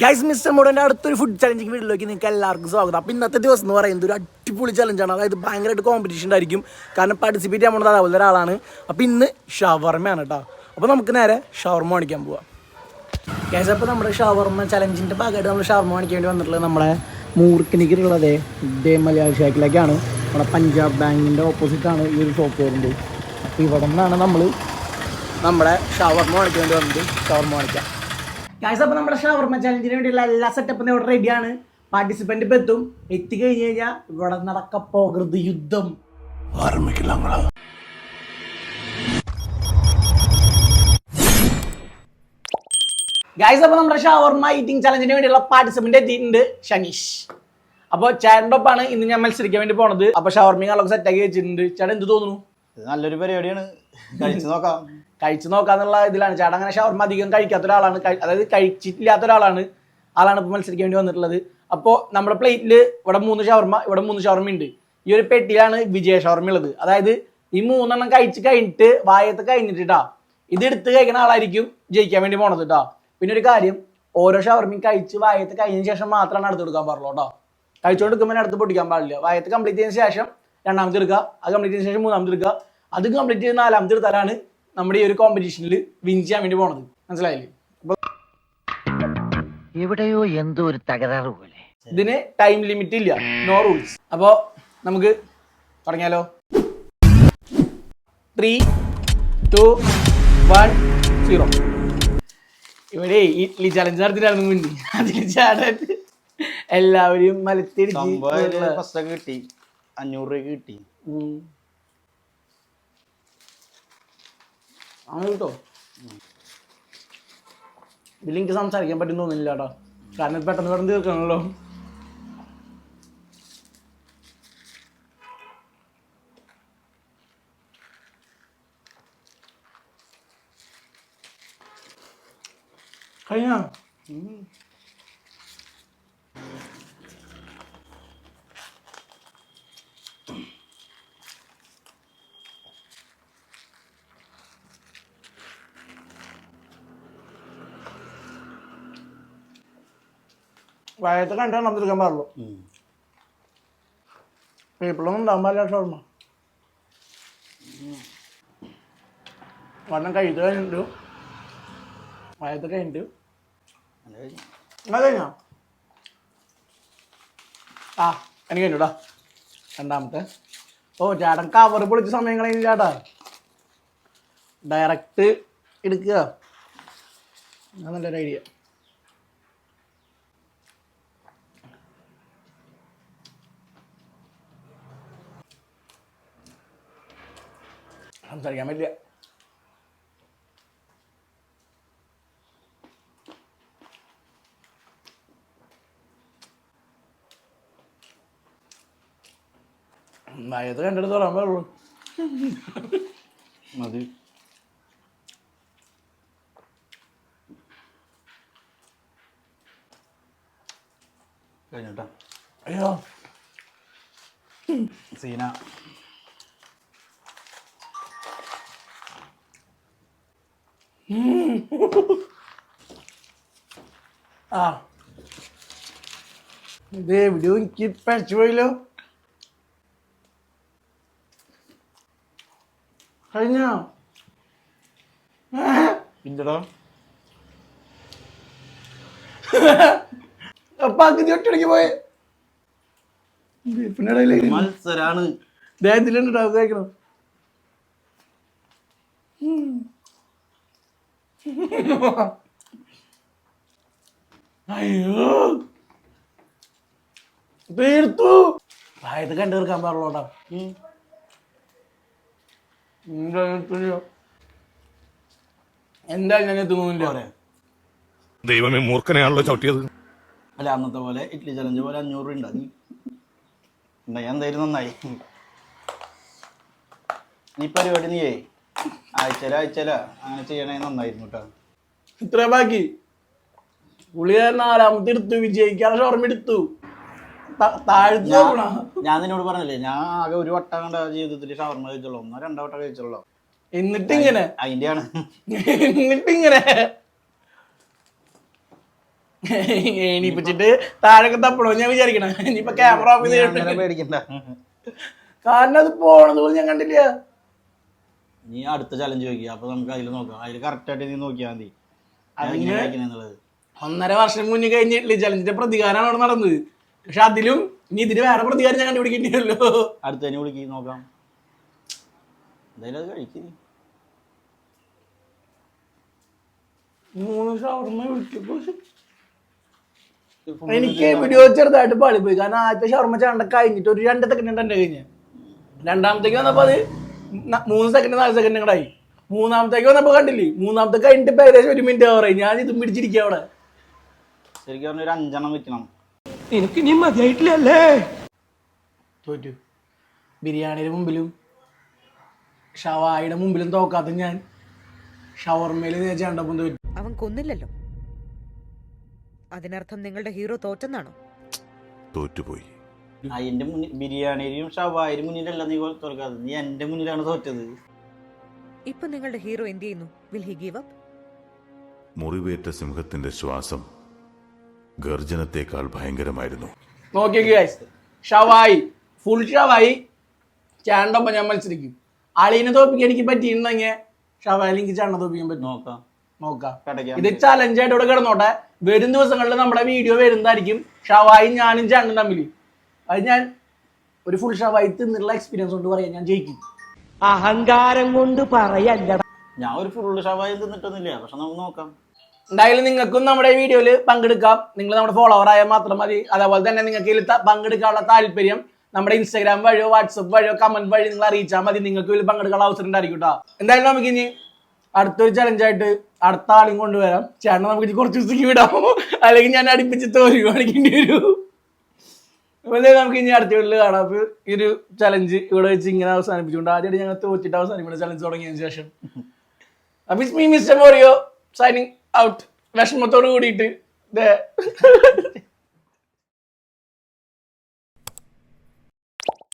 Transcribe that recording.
Guys mister മോഡന്റെ അടുത്തൊരു food challenging വീഡിയോയിലേക്ക് നിങ്ങൾക്ക് എല്ലാവർക്കും സ്വാഗതം. അപ്പോൾ ഇന്നത്തെ ദിവസം എന്ന് പറയുന്നത് ഒരു അടിപൊളി ചലഞ്ചാണ് അതായത് ഭയങ്കരമായിട്ട് കോമ്പറ്റീഷൻ ഉണ്ടായിരിക്കും. കാരണം പാർട്ടിസിപ്പേറ്റ് ചെയ്യാൻ പോകുന്നത് അതുപോലെ ഒരാളാണ്. അപ്പോൾ ഇന്ന് ഷവർമയാണ് കേട്ടോ അപ്പോൾ നമുക്ക് നേരെ ഷവർമ കാണിക്കാൻ പോവാം. ഗൈസ് അപ്പോൾ നമ്മുടെ ഷവർമ ചലഞ്ചിന്റെ ഭാഗമായിട്ട് നമ്മൾ ഷവർമ കാണിക്കാൻ വേണ്ടി വന്നിട്ടുള്ളത് നമ്മുടെ മൂർക്കിനിക്കുള്ളത് ഇതേ മലയാള ഷാക്കിലേക്കാണ്. നമ്മുടെ പഞ്ചാബ് ബാങ്കിന്റെ ഓപ്പോസിറ്റാണ് ഈ ഒരു ഷോപ്പ് വരുന്നത്. അപ്പോൾ ഇവിടെ നിന്നാണ് നമ്മൾ നമ്മുടെ ഷവർമ കാണിക്കാൻ വേണ്ടി വന്നത്. ഷവർമ കാണിക്കാം ഗൈസ് അപ്പോൾ നമ്മുടെ ഷവർമ്മ ചലഞ്ചിന് വേണ്ടിയുള്ള എല്ലാ സെറ്റപ്പും ഇവിടെ റെഡിയാണ് പാർട്ടിസിപ്പന്റ് ഇപ്പം എത്തും. എത്തിക്കഴിഞ്ഞ് കഴിഞ്ഞാൽ ഇവിടെ നടക്ക പോകരുത് യുദ്ധം. ഗായ്സ് അപ്പോൾ നമ്മുടെ ഷവർമ്മ ഈറ്റിംഗ് ചലഞ്ചിന് വേണ്ടിയുള്ള പാർട്ടിസിപ്പന്റ് എത്തിയിട്ടുണ്ട് ഷനീഷ്. അപ്പോൾ ചേട്ടന്റെ ഒപ്പാണ് ഇന്ന് ഞാൻ മത്സരിക്കാൻ വേണ്ടി പോണത്. അപ്പോൾ ഷവർമ്മ ആളൊക്കെ സെറ്റാക്കി വെച്ചിട്ടുണ്ട്. ചേട്ടൻ എന്ത് തോന്നുന്നു? ഇത് നല്ലൊരു പരിപാടിയാണ്. കഴിച്ചു നോക്കാം. കഴിച്ചു നോക്കാന്നുള്ള ഇതിലാണ്. ചേട്ടൻ അങ്ങനെ ഷവർമ അധികം കഴിക്കാത്ത ഒരാളാണ്. അതായത് കഴിച്ചിട്ടില്ലാത്ത ഒരാളാണ്. ആളാണ് ഇപ്പോൾ മത്സരിക്കാൻ വേണ്ടി വന്നിട്ടുള്ളത്. അപ്പോൾ നമ്മുടെ പ്ലേറ്റിൽ ഇവിടെ മൂന്ന് ഷവർമ ഇവിടെ മൂന്ന് ഷവർമ ഉണ്ട് ഈ ഒരു പെട്ടിയിലാണ് വിജയ ഷവർമ ഉള്ളത് അതായത് ഈ മൂന്നെണ്ണം കഴിച്ച് കഴിഞ്ഞിട്ട് വായത്ത് കഴിഞ്ഞിട്ട് ഇത് എടുത്ത് കഴിക്കുന്ന ആളായിരിക്കും ജയിക്കാൻ വേണ്ടി പോണത് കേട്ടോ പിന്നെ ഒരു കാര്യം ഓരോ ഷവർമ്മയും കഴിച്ച് വായത്ത് കഴിഞ്ഞതിന് ശേഷം മാത്രമാണ് അടുത്ത് കൊടുക്കാൻ പാടുള്ളൂ കേട്ടോ കഴിച്ചുകൊണ്ട് എടുക്കുമ്പോൾ അടുത്ത് പൊട്ടിക്കാൻ പാടില്ല. വായത്ത് കംപ്ലീറ്റ് ചെയ്തതിന് ശേഷം രണ്ടാമത്തെ എടുക്കുക. അത് കംപ്ലീറ്റ് ചെയ്തതിന് ശേഷം മൂന്നാമത്തെ എടുക്കുക. അത് കംപ്ലീറ്റ് ചെയ്ത് നാലാമത്തെ എടുത്താലാണ് നമ്മുടെ ഈ ഒരു കോമ്പറ്റീഷനിൽ വിൻ ചെയ്യാൻ വേണ്ടി പോണത്. മനസ്സിലായില്ലേ? അപ്പൊ എവിടെയോ എന്തോ ഒരു തകരാറ് പോലെ. ഇതിന് ടൈം ലിമിറ്റ് ഇല്ല. നോ റൂൾസ് അപ്പോൾ നമുക്ക് തുടങ്ങിയാലോ. ത്രീ ടു വൺ സീറോ ഇവിടെ ഇഡ്ലി ചലഞ്ച് നടത്തിട്ടായിരുന്നു മുന്നിൽ അതിൽ ചാടാൻ എല്ലാവരും മലത്തിടിച്ച് ഫസ്റ്റ് ഒക്കെ കിട്ടി. അഞ്ഞൂറ് രൂപ കിട്ടി. അങ്ങനെ കേട്ടോ ഇതിലെനിക്ക് സംസാരിക്കാൻ പറ്റും തോന്നുന്നില്ല കേട്ടോ കാരണം പെട്ടെന്ന് പെട്ടെന്ന് തീർക്കണല്ലോ. കഴിഞ്ഞ? വയത്തെ കണ്ടാൽ നമ്മൾ തീർക്കാൻ പാടുള്ളൂ. പീപ്പിളൊന്നും ഉണ്ടാകാൻ പാടില്ല ഷോർമ വണ്ണം കഴിച്ചു കഴിഞ്ഞിട്ടു. വയത്ത് കഴിഞ്ഞിട്ട്. എന്നാ കഴിഞ്ഞോ? ആ എനിക്ക് കഴിഞ്ഞുടാ രണ്ടാമത്തെ. ഓ ചേട്ടൻ കവർ പൊളിച്ച സമയം കളയുന്നു ചേട്ടാ. ഡയറക്റ്റ് എടുക്കുക. നല്ലൊരു ഐഡിയ സംസാരിക്കാൻ പറ്റില്ല വയത്ത് കണ്ടിട്ട് പറയുള്ളൂ മതി കഴിഞ്ഞിട്ടാ അയ്യോ സീന ആ. എവിടെയോ എനിക്ക് പഴച്ചു പോയല്ലോ. കഴിഞ്ഞോ? പിന്നടാ. അപ്പൊ അഗതി ഒറ്റടിക്ക് പോയെ. ഇടയിലേക്ക് മത്സരാണ്. ദേഹത്തിലുണ്ട് കഴിക്കണം അയ്യോ തീർത്തു ആയത് കണ്ടു തീർക്കാൻ പാടുള്ളൂട്ടാ എന്തായാലും ഞാൻ എത്തുന്നില്ല പോരെ. ദൈവമേ മൂർഖനെയാണല്ലോ ചവിട്ടിയത്. അല്ല അന്നത്തെ പോലെ ഇഡ്ലി ചലഞ്ച് പോലെ അഞ്ഞൂറ് രൂപ ഉണ്ട് ഉണ്ടായി എന്തായാലും നന്നായി. നീ പരിപാടി നീയേ ആഴ്ചല ആഴ്ചല അങ്ങനെ ചെയ്യണേ നന്നായിരുന്നു കേട്ടോ. ഇത്ര ബാക്കി. പുള്ളി നാലാമത്തെ എടുത്തു വിജയിക്കാനുള്ള ഓർമ്മ എടുത്തു. ത- ഞാൻ നിന്നോട് പറഞ്ഞില്ലേ ഞാൻ ആകെ ഒരു വട്ടം കണ്ട ജീവിതത്തിൽ ഷവർമ കഴിച്ചുള്ളൂ. ഒന്നോ രണ്ടോ വട്ടം കഴിച്ചുള്ളൂ. എന്നിട്ടിങ്ങനെ? അതിന്റെയാണ് എന്നിട്ട് ഇങ്ങനെ എണീപ്പിച്ചിട്ട് താഴൊക്കെ തപ്പണോ ഞാൻ വിചാരിക്കണം. ഇനിയിപ്പൊ ക്യാമറ ഓഫ് നീ അങ്ങനെ ചെയ്തിട്ട് പേടിക്കണ്ട. കാരണം അത് പോണത് പോലും ഞാൻ കണ്ടില്ല. നീ അടുത്ത ചലഞ്ച് ചോദിക്കുക. അപ്പൊ നമുക്ക് അതിൽ നോക്കാം. അതിൽ കറക്റ്റ് ആയിട്ട് നീ നോക്കിയാൽ മതി. കഴിക്കണേന്നുള്ളത് ഒന്നര വർഷം മുന്നേ കഴിഞ്ഞിട്ടില്ല ചലഞ്ചിന്റെ പ്രതികാരമാണ് അവിടെ നടന്നത്. പക്ഷെ അതിലും നീ ഇതിന് വേറെ പ്രതികാരം ഞാൻ കണ്ടുപിടിക്കണ്ടല്ലോ അടുത്തതിനെ വിളിക്ക് നോക്കാം. എന്തായാലും അത് കഴിക്കും മൂന്ന് ഷവർമ്മ വിളിക്കുമ്പോ എനിക്ക് വീഡിയോ ചെറുതായിട്ട് പാളിപ്പോയി. കാരണം ആദ്യത്തെ ഷവർമ്മ ചാണ്ട കഴിഞ്ഞിട്ട് ഒരു രണ്ട് സെക്കൻഡ് എന്റെ കഴിഞ്ഞ് രണ്ടാമത്തേക്ക് വന്നപ്പോൾ അത് മൂന്ന് സെക്കൻഡ് നാല് സെക്കൻഡ് കൂടെ ആയി. മൂന്നാമത്തേക്ക് വന്നപ്പോൾ കണ്ടില്ലേ? മൂന്നാമത്തെ കഴിഞ്ഞിട്ട് ഏകദേശം ഒരു മിനിറ്റ് ആവറേ ഞാൻ ഇതും പിടിച്ചിരിക്കുക അവിടെ. ശരിക്കും പറഞ്ഞ ഒരു അഞ്ചെണ്ണം വെക്കണം. തോറ്റു. ബിരിയാണിയുടെ മുമ്പിലും ഷവായിയുടെ മുമ്പിലും തോക്കാത്ത ഞാൻ ഷവർമയിൽ ചേണ്ടപ്പം തോറ്റു. അവൻ കൊന്നില്ലല്ലോ. അതിനർത്ഥം നിങ്ങളുടെ ഹീറോ തോറ്റെന്നാണോ? തോറ്റുപോയി. അതിന്റെ മുന്നിൽ ബിരിയാണിയിലും ഷവായിലും മുന്നിലല്ല നീ തോൽക്കാത്ത നീ എന്റെ മുന്നിലാണ് തോറ്റത്. ഇപ്പൊ നിങ്ങളുടെ ഹീറോ എന്ത് ചെയ്യുന്നു? വിൽ ഹി ഗീവ് അപ്പ് മുറിവേറ്റ സിംഹത്തിന്റെ ശ്വാസം ഗർജനത്തെക്കാൾ ഭയങ്കരമായിരുന്നു. നോക്കിയോ ഷവായി ഫുൾ ഷവായി ചേണ്ടപ്പം ഞാൻ മത്സരിക്കും. അളീനെ തോപ്പിക്കാൻ എനിക്ക് പറ്റിയിട്ടുണ്ടെങ്കിൽ ഷവായിൽ എനിക്ക് ചേണ്ട തോപ്പിക്കാൻ പറ്റും. നോക്കാം. നോക്കാം. ഇത് ചലഞ്ചായിട്ട് ഇവിടെ കിടന്നോട്ടെ. വരും ദിവസങ്ങളിൽ നമ്മുടെ വീഡിയോ വരുന്നതായിരിക്കും. ഷവായും ഞാനും ചേട്ടനും തമ്മിൽ അത് ഞാൻ ഒരു ഫുൾ ഷവായി തിന്നുള്ള എക്സ്പീരിയൻസ് കൊണ്ട് പറയാം ഞാൻ ജയിക്കും. അഹങ്കാരം കൊണ്ട് പറയല്ല ഞാൻ ഒരു ഫുൾ ഷവായി തിന്നിട്ടൊന്നുമില്ല പക്ഷെ നമുക്ക് നോക്കാം. എന്തായാലും നിങ്ങൾക്കും നമ്മുടെ വീഡിയോയിൽ പങ്കെടുക്കാം. നിങ്ങൾ നമ്മുടെ ഫോളോവർ ആയാൽ മാത്രം മതി. അതേപോലെ തന്നെ നിങ്ങൾക്ക് ഇതിൽ പങ്കെടുക്കാനുള്ള താല്പര്യം നമ്മുടെ ഇൻസ്റ്റാഗ്രാം വഴിയോ വാട്സപ്പ് വഴിയോ കമന്റ് വഴി നിങ്ങൾ അറിയിച്ചാൽ മതി. നിങ്ങൾക്ക് ഇതിൽ പങ്കെടുക്കാനുള്ള അവസരം ഉണ്ടായിരിക്കും കേട്ടോ എന്തായാലും നമുക്ക് ഇനി അടുത്തൊരു ചലഞ്ചായിട്ട് അടുത്ത ആളും കൊണ്ടുവരാം. ചേട്ടനെ നമുക്ക് ഇനി കുറച്ച് ദിവസത്തേക്ക് വിടാമോ? അല്ലെങ്കിൽ ഞാൻ അടുപ്പിച്ച് തോൽവി കാണിക്കേണ്ടി വരും അപ്പോൾ നമുക്ക് ഇനി അടുത്ത വീട്ടിൽ കാണാം. ഈ ഒരു ചലഞ്ച് ഇവിടെ വെച്ച് ഇങ്ങനെ അവസാനിപ്പിച്ചുകൊണ്ട് ആദ്യമായിട്ട് ഞങ്ങൾ തോറ്റിട്ട് അവസാനിപ്പിക്കുന്ന ചലഞ്ച് തുടങ്ങിയതിന് ശേഷം. അപ്പൊ മീ മിസ്റ്റർ മോറിയോ സൈനിങ് ഔട്ട് വിഷമത്തോട് കൂടിയിട്ട്